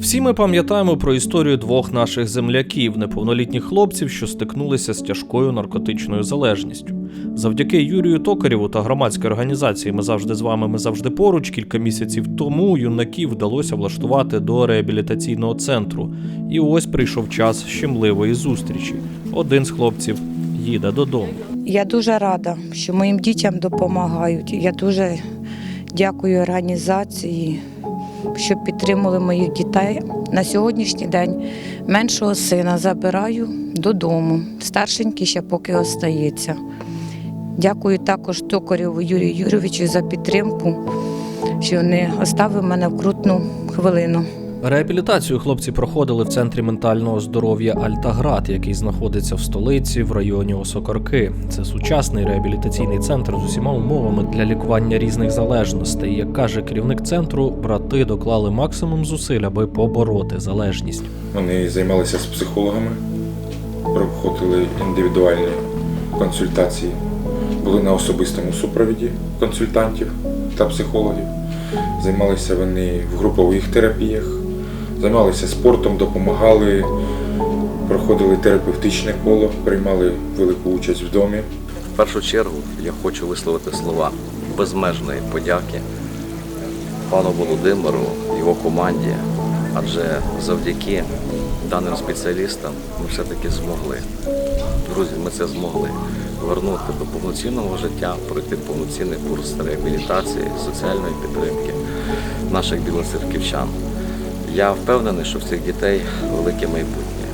Всі ми пам'ятаємо про історію двох наших земляків, неповнолітніх хлопців, що стикнулися з тяжкою наркотичною залежністю. Завдяки Юрію Токарєву та громадській організації Ми завжди з вами, ми завжди поруч. Кілька місяців тому юнаків вдалося влаштувати до реабілітаційного центру. І ось прийшов час щемливої зустрічі. Один з хлопців їде додому. Я дуже рада, що моїм дітям допомагають. Я дуже дякую організації, що підтримали моїх дітей. На сьогоднішній день меншого сина забираю додому. Старшенький ще поки остається. Дякую також Токарєву Юрію Юрійовичу за підтримку, що не оставив мене в крутну хвилину. Реабілітацію хлопці проходили в центрі ментального здоров'я Альтаград, який знаходиться в столиці в районі Осокорки. Це сучасний реабілітаційний центр з усіма умовами для лікування різних залежностей. Як каже керівник центру, брати доклали максимум зусиль, аби побороти залежність. Вони займалися з психологами, проходили індивідуальні консультації, були на особистому супровіді консультантів та психологів. Займалися вони в групових терапіях, займалися спортом, допомагали, проходили терапевтичне коло, приймали велику участь в домі. В першу чергу я хочу висловити слова безмежної подяки пану Володимиру, його команді, адже завдяки даним спеціалістам ми все-таки змогли. Друзі, ми це змогли вернути до повноцінного життя, пройти повноцінний курс реабілітації, соціальної підтримки наших білоцерківчан. Я впевнений, що в цих дітей велике майбутнє.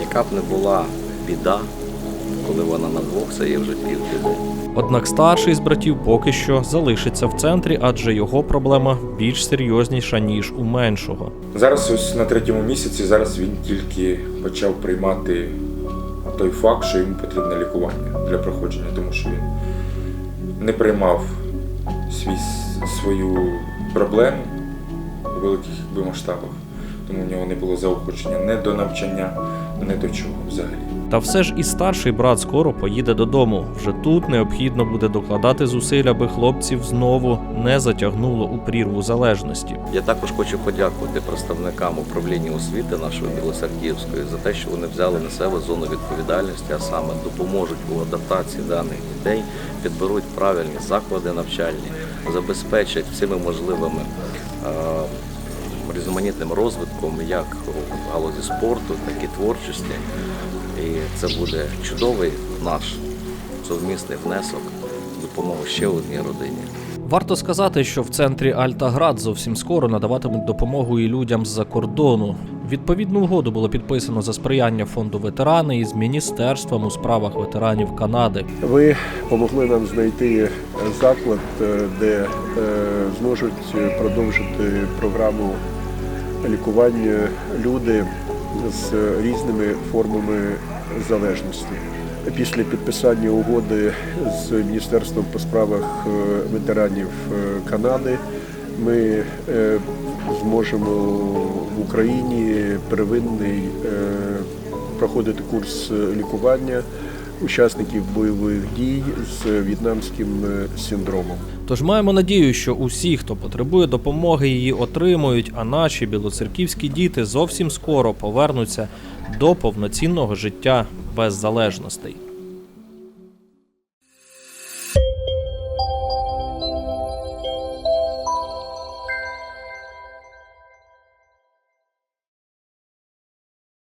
Яка б не була біда, коли вона на двох, це є вже півбіди. Однак старший з братів поки що залишиться в центрі, адже його проблема більш серйозніша ніж у меншого. Зараз ось на третьому місяці, зараз він тільки почав приймати той факт, що йому потрібне лікування для проходження, тому що він не приймав свій, свою проблему у великих якби, масштабах, тому в нього не було заохочення не до навчання, не до чого взагалі. Та все ж і старший брат скоро поїде додому. Вже тут необхідно буде докладати зусиль, аби хлопців знову не затягнуло у прірву залежності. Я також хочу подякувати представникам управління освіти нашої Білосердіївської за те, що вони взяли на себе зону відповідальності, а саме допоможуть у адаптації даних дітей, підберуть правильні заклади навчальні, забезпечать всіми можливими е, різноманітним розвитком як у галузі спорту, так і творчості. І це буде чудовий наш совмісний внесок в допомогу ще одній родині. Варто сказати, що в центрі Альтаград зовсім скоро надаватимуть допомогу і людям з-за кордону. Відповідну угоду було підписано за сприяння фонду ветерани із міністерством у справах ветеранів Канади. Ви допомогли нам знайти заклад, е, де е, зможуть продовжити програму лікування люди з різними формами залежності. Після підписання угоди з Міністерством по справах е, ветеранів е, Канади ми е, зможемо в Україні первинний проходити курс лікування учасників бойових дій з в'єтнамським синдромом. Тож маємо надію, що усі, хто потребує допомоги, її отримують, а наші білоцерківські діти зовсім скоро повернуться до повноцінного життя без залежностей.